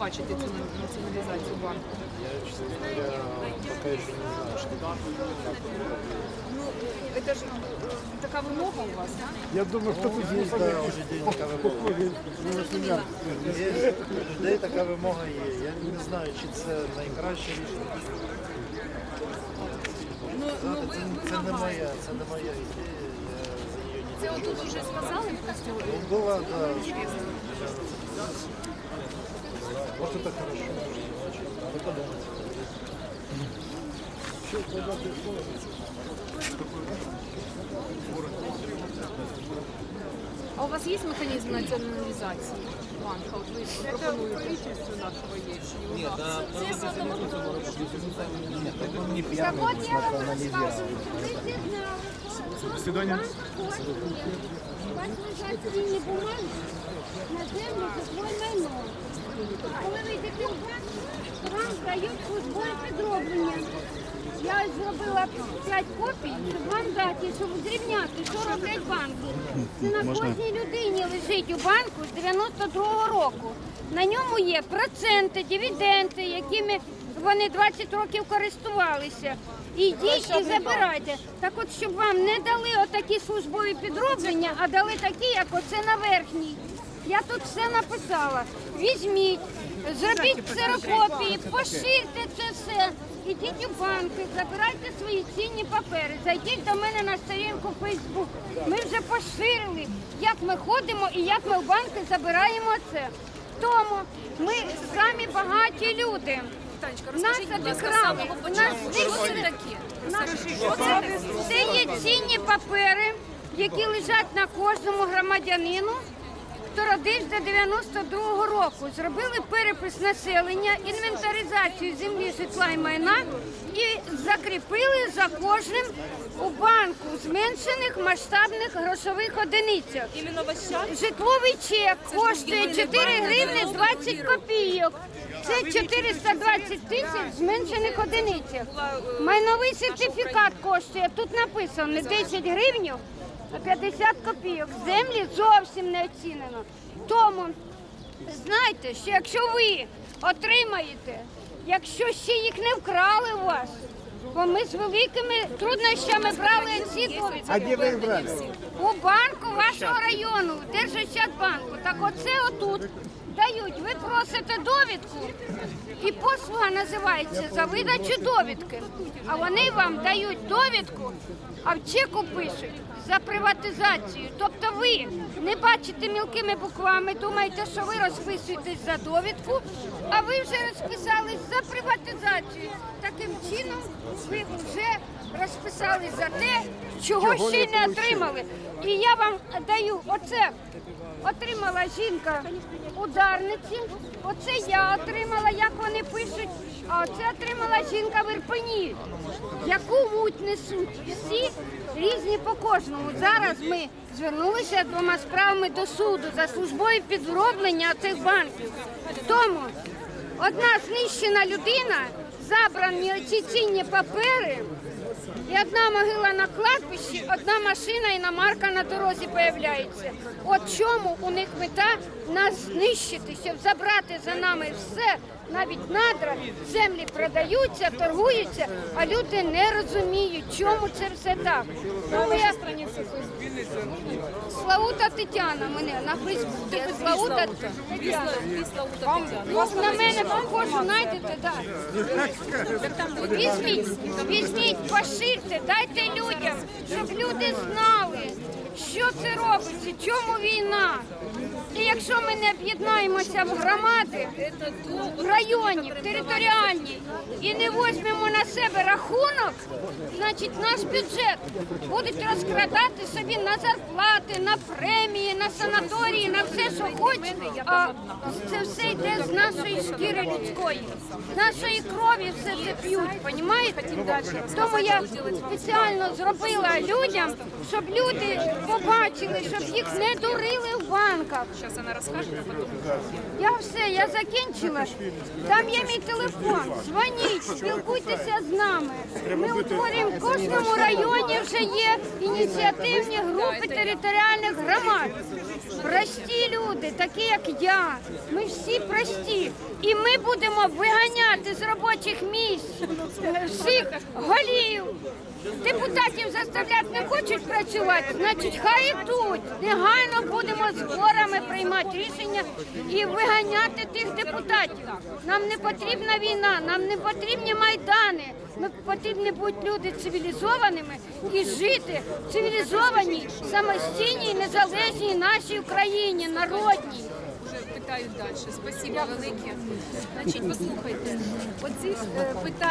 бачите цю націоналізацію банку? Я, пока еще не знаю, что там. Ну, це ж е, така вимога у вас, так? Я думаю, хто тут Є, да, вже день така вимога. Є, у людей така вимога є. Я не знаю, чи це найкраще рішення. Ну, ну ви, Це, ви це не моя, це не моя ідея. Це отут вже сказали в костюмі? Ну, да. Может, это хорошо, может, не очень. Надо подумать. А у вас є механізм націоналізації банка? От ви пропонуєте правительству нашого є чи ні? у нас? Так от я вам розказую, що ви всі знали, що банк хоче, у вас лежать цінні бумаги на землю за своє майно. Коли ви йдете в банк, вам дають службове підроблення. Я зробила 5 копій, щоб вам дати, щоб зрівняти, що роблять банки. Це на кожній людині лежить у банку з 92-го року. На ньому є проценти, дивіденди, якими вони 20 років користувалися. Ідіть і забирайте. Так от, щоб вам не дали отакі службові підроблення, а дали такі, як оце на верхній. Я тут все написала. Візьміть, зробіть ксерокопії, поширте це все. Ідіть у банки, забирайте свої цінні папери. Зайдіть до мене на сторінку Фейсбук. Ми вже поширили, як ми ходимо і як ми в банки забираємо це. Тому ми самі багаті люди. Танечка, Нас будь ласка, з обікрали, самого нас початку. Що це знищили. таке? Це є цінні папери, які лежать на кожному громадянину, хто родився до 92-го року. Зробили перепис населення, інвентаризацію землі, житла і майна і закріпили за кожним у банку зменшених масштабних грошових одиницях. Житловий чек коштує 4 гривни 20 копійок. Це 420 тисяч зменшених одиницях. Майновий сертифікат коштує, тут написано не 10 гривень, 50 копійок. Землі зовсім не оцінено. Тому знайте, що якщо ви отримаєте, якщо ще їх не вкрали у вас, бо ми з великими труднощами брали ці. А де ви брали? У банку вашого району, Держощадбанку. Так оце отут дають. Ви просите довідку, і послуга називається за видачу довідки. А вони вам дають довідку, а в чеку пишуть за приватизацію. Тобто ви не бачите мілкими буквами, думаєте, що ви розписуєтесь за довідку, а ви вже розписались за приватизацію. Таким чином ви вже розписались за те, чого ще й не отримали. І я вам даю оце. Отримала жінка ударниці, оце я отримала, як вони пишуть, а оце отримала жінка в Ірпені. Яку муть несуть? Всі різні по кожному. Зараз ми звернулися двома справами до суду за службові підроблення цих банків. Тому одна знищена людина, забрані оці цінні папери. І одна могила на кладбищі, одна машина і іномарка на дорозі появляється. От чому у них мета нас знищити, щоб забрати за нами все, навіть надра, землі продаються, торгуються, а люди не розуміють, чому це все так. Тому я Славута Тетяна мене на Фейсбуці. Славута Тетяна. Вам на мене похожу, знайдете, так. Візьміть, візьміть, поширте, дайте людям, щоб люди знали, що це робиться, чому війна. Якщо ми не об'єднаємося в громади, в районі, в територіальній, і не візьмемо на себе рахунок, значить наш бюджет будуть розкрадати собі на зарплати, на премії, на санаторії, на все, що хочуть. А це все йде з нашої шкіри людської, нашої крові все це п'ють, понімаєте? Тому я спеціально зробила людям, щоб люди побачили, щоб їх не дурили в банках. Вона розкаже, а потім. Я все, я закінчила. Там є мій телефон. Дзвоніть, спілкуйтеся з нами. Ми утворюємо в кожному районі вже є ініціативні групи територіальних громад. Прості люди, такі як я. Ми всі прості. І ми будемо виганяти з робочих місць е, всіх голів. Депутатів заставляти не хочуть працювати, значить хай ідуть. Негайно будемо зборами приймати рішення і виганяти тих депутатів. Нам не потрібна війна, нам не потрібні майдани. Ми потрібні бути люди цивілізованими і жити в цивілізованій, самостійній, незалежній нашій Україні, народній. Питають далі. Спасибо велике. Значить, послухайте, оці е, питання.